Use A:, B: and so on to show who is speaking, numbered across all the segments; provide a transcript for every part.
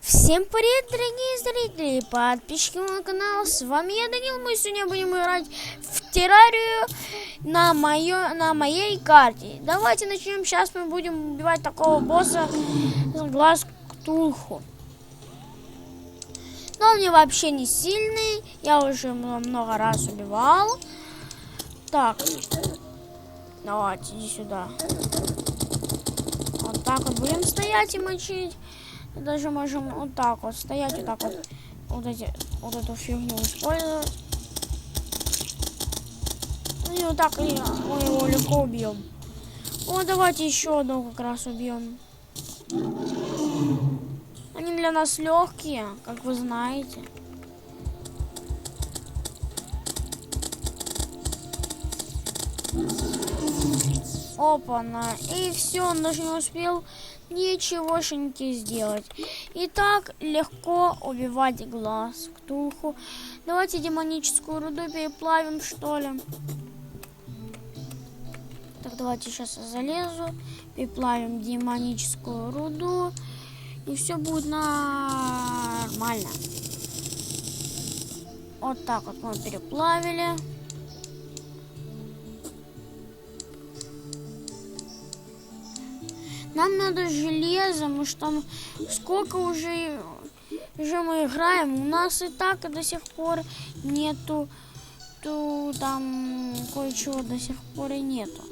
A: Всем привет, дорогие зрители, подписчики моего канала, с вами я, Данил, мы сегодня будем играть в террарию на, моё, на моей карте. Давайте начнем, сейчас мы будем убивать такого босса с глаз Ктулху. Но он не вообще не сильный, я уже много раз убивал. Так, давайте, иди сюда. Вот так вот будем стоять и мочить. Даже можем вот так вот стоять, вот так вот, вот, эти, вот эту фигню использовать. Ну и вот так и мы его легко убьем. Вот давайте еще одного как раз убьем. Они для нас легкие, как вы знаете. Опа-на. И все, он даже не успел ничегошеньки сделать. И так легко убивать глаз ктулху. Давайте демоническую руду переплавим, что ли. Так, давайте сейчас я залезу. Переплавим демоническую руду. И все будет нормально. Вот так вот мы переплавили. Нам надо железо, мы что сколько уже, уже мы играем, у нас и так до сих пор нету, ту, там кое-чего до сих пор и нету.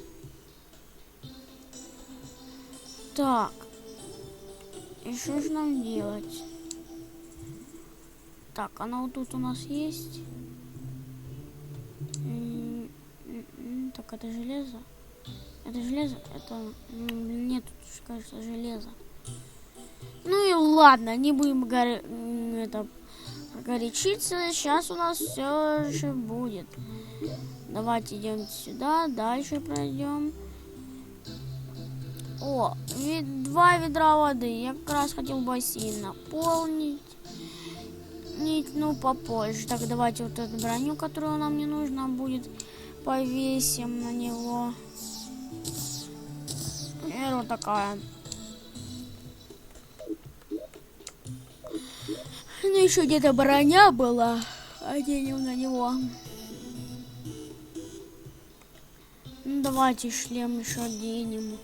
A: Так, и что же нам делать? Так, она вот тут у нас есть. Так, это железо. Это железо? Это... Нет, тут, кажется, железо. Ну и ладно, не будем горе... это горячиться. Сейчас у нас все же будет. Давайте идем сюда, дальше пройдем. О, два ведра воды. Я как раз хотел бассейн наполнить. Нить, ну, попозже. Так, давайте вот эту броню, которую нам не нужно будет, повесим на него примеру, такая. Ну, еще где-то броня была. Оденем на него. Ну, давайте шлем еще оденем.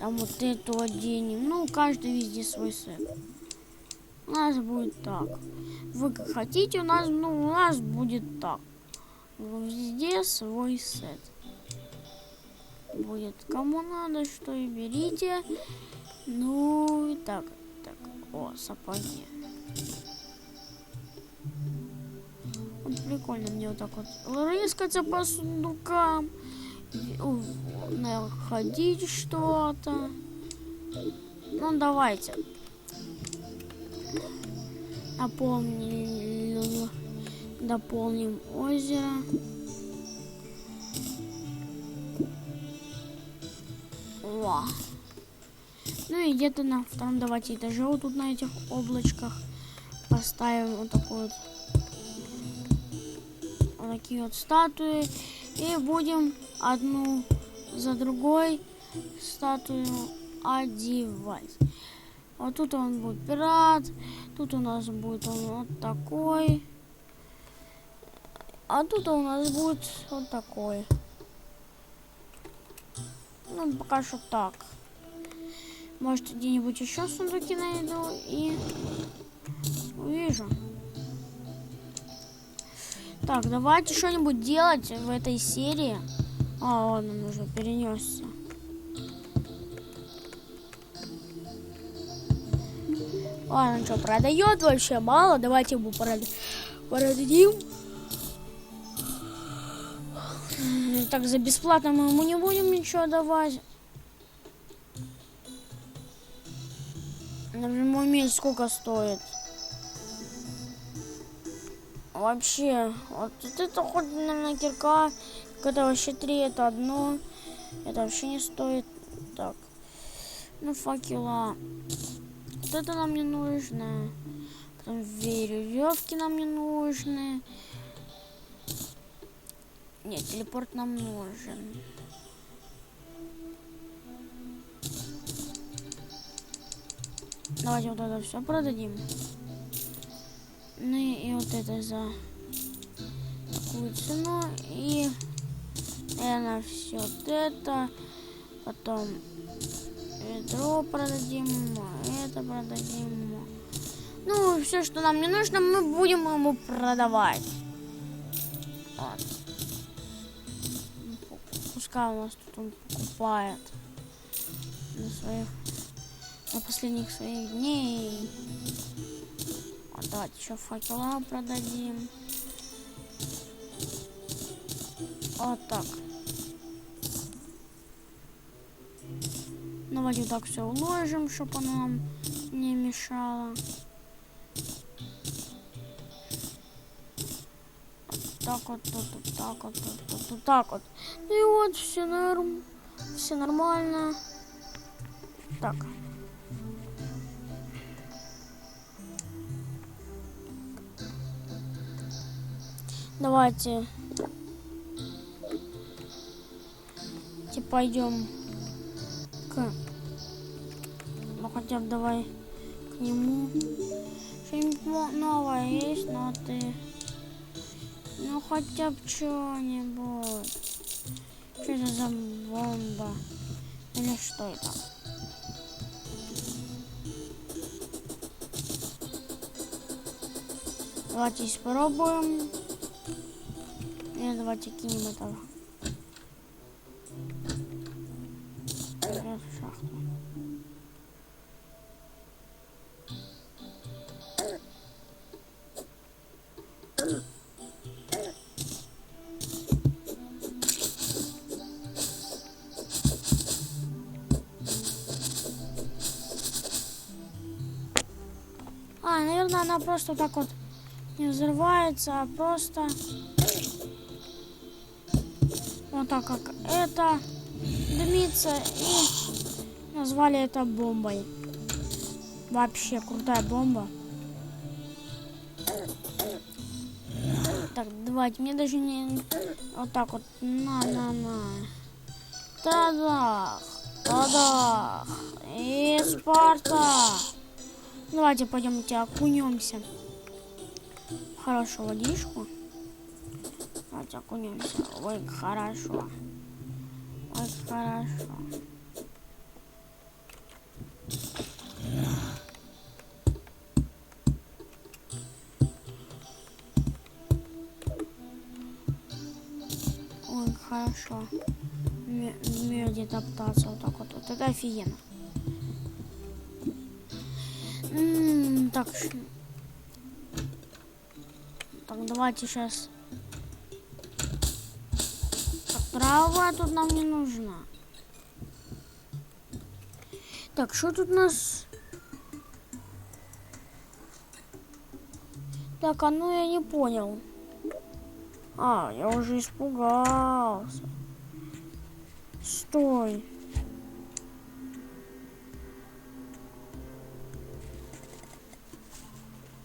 A: Там вот эту оденем. Ну, каждый везде свой сет. У нас будет так. Вы как хотите, у нас, ну, у нас будет так. Везде свой сет будет. Кому надо, что и берите. Ну и так, так, о, сапоги. Вот прикольно мне вот так вот рыскаться по сундукам, находить что-то. Ну давайте. Наполним, дополним озеро. О. Ну и где-то на втором давайте этаже вот тут на этих облачках поставим вот вот, вот такие вот статуи и будем одну за другой статую одевать. Вот тут он будет пират, тут у нас будет он вот такой, а тут у нас будет вот такой. Ну, пока что так. Может, где-нибудь еще сундуки найду и увижу. Так, давайте что-нибудь делать в этой серии. А, ладно, он уже перенесся. Ладно, что, продает вообще мало. Давайте ему продадим. Так, за бесплатно мы ему не будем ничего давать. Например, меч сколько стоит? Вообще, вот это хоть, наверное, кирка. Это вообще три, это одно. Это вообще не стоит. Так. Ну, факела. Вот это нам не нужно. Потом веревки нам не нужны. Нет, телепорт нам нужен. Ну, Давайте вот это все продадим. Ну и вот это за такую цену. И, наверное, все вот это. Потом ведро продадим, это продадим. Ну, все, что нам не нужно, мы будем ему продавать. Вот. Пускай у нас тут он покупает на своих, на последних своих дней. Вот, давайте еще факела продадим. Вот так. Давайте так все уложим, чтобы оно нам не мешало. Так вот, тут, так вот, тут, тут, так вот. Ну и вот, все норм, все нормально. Так. Давайте. Типа пойдем к... Ну хотя бы давай к нему. Что-нибудь новое есть, но ты... Ну хотя бы что-нибудь. Что это за бомба? Или что это? Давайте испробуем. Или давайте кинем этого. Она просто так вот не взрывается, а просто вот так как это дымится и назвали это бомбой. Вообще крутая бомба. Так, давайте, мне даже не... Вот так вот. На-на-на. Та-дах. Та-дах. И Спарта. Давайте пойдемте окунемся. в Хорошую водичку. Давайте окунемся. Ой, хорошо. Ой, хорошо. Ой, хорошо. Где-то топтаться вот так вот. Вот это офигенно. Так, так, давайте сейчас. Так, трава тут нам не нужна. Так, что тут у нас? Так, а ну я не понял. А, я уже испугался. Стой.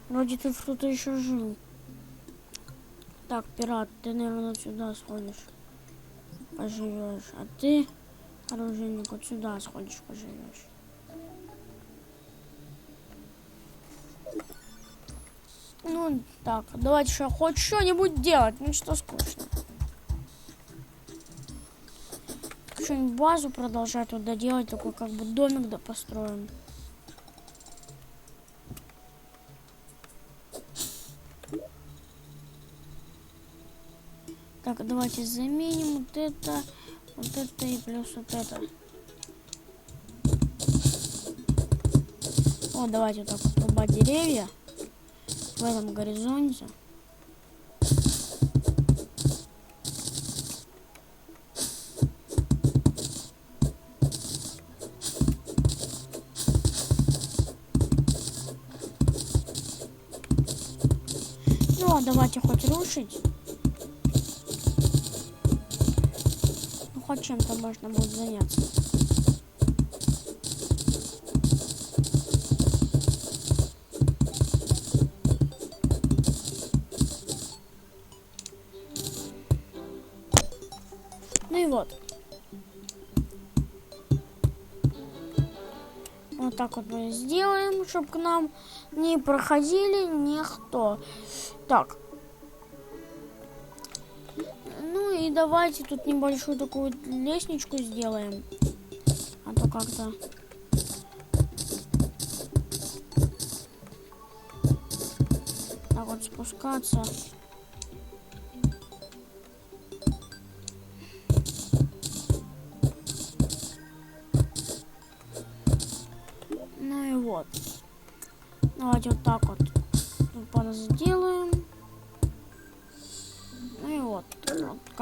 A: Вроде тут кто-то еще жил. Так, пират, ты, наверное, сюда сходишь. Поживешь. А ты, оружейник, вот сюда сходишь, поживешь. Ну, так, давайте еще хоть что-нибудь делать. Ну, что скучно. Что-нибудь базу продолжать туда делать, такой как бы домик да построим. Так, давайте заменим вот это, вот это и плюс вот это. О, давайте вот так вот деревья в этом горизонте. Ну, а давайте хоть рушить. Хоть чем-то можно будет заняться. Ну и вот. Вот так вот мы сделаем, чтобы к нам не проходили никто. Так. Давайте тут небольшую такую лестничку сделаем. А то как-то... Так вот спускаться.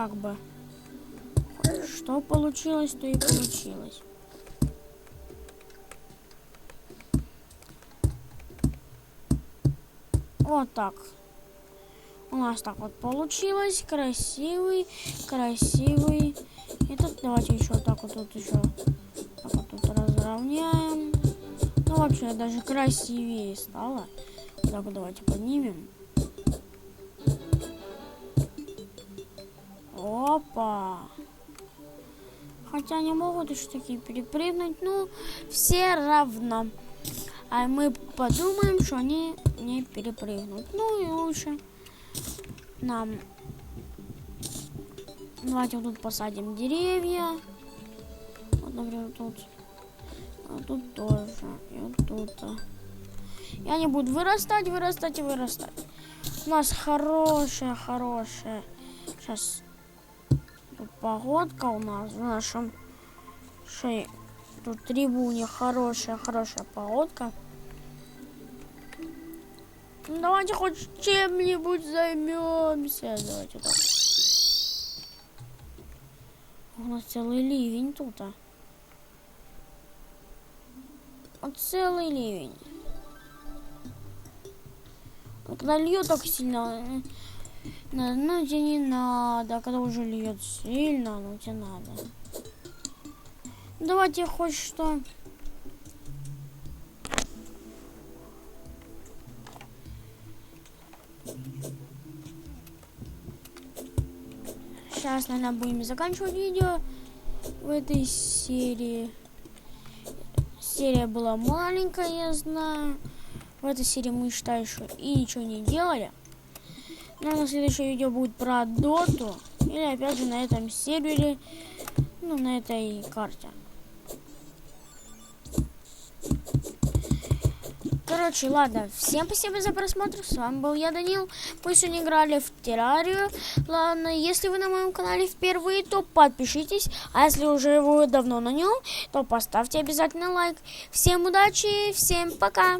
A: Как бы что получилось, то и получилось. Вот так. У нас так вот получилось. Красивый, красивый. И тут давайте еще так вот тут еще так вот тут разровняем. Ну вообще даже красивее стало. Так вот давайте поднимем. Опа. Хотя они могут еще такие перепрыгнуть, ну, все равно. А мы подумаем, что они не перепрыгнут. Ну и лучше нам... Давайте вот тут посадим деревья. Вот, например, тут. А тут тоже. И вот тут. И они будут вырастать, вырастать и вырастать. У нас хорошая, хорошая. Сейчас погодка у нас в нашем шее. Тут трибуне хорошая, хорошая погодка. Давайте хоть чем-нибудь займемся. Давайте так. У нас целый ливень тут. А. Вот целый ливень. Когда льет так сильно, ну тебе не надо. Когда уже льет сильно, ну тебе надо. Давайте хоть что. Сейчас, наверное, будем заканчивать видео в этой серии. Серия была маленькая, я знаю. В этой серии мы, считаю, что и ничего не делали. Но на следующее видео будет про доту. Или опять же на этом сервере, ну, на этой карте. Короче, ладно, всем спасибо за просмотр. С вами был я, Данил. Мы сегодня играли в террарию. Ладно, если вы на моем канале впервые, то подпишитесь. А если уже вы давно на нем, то поставьте обязательно лайк. Всем удачи, всем пока.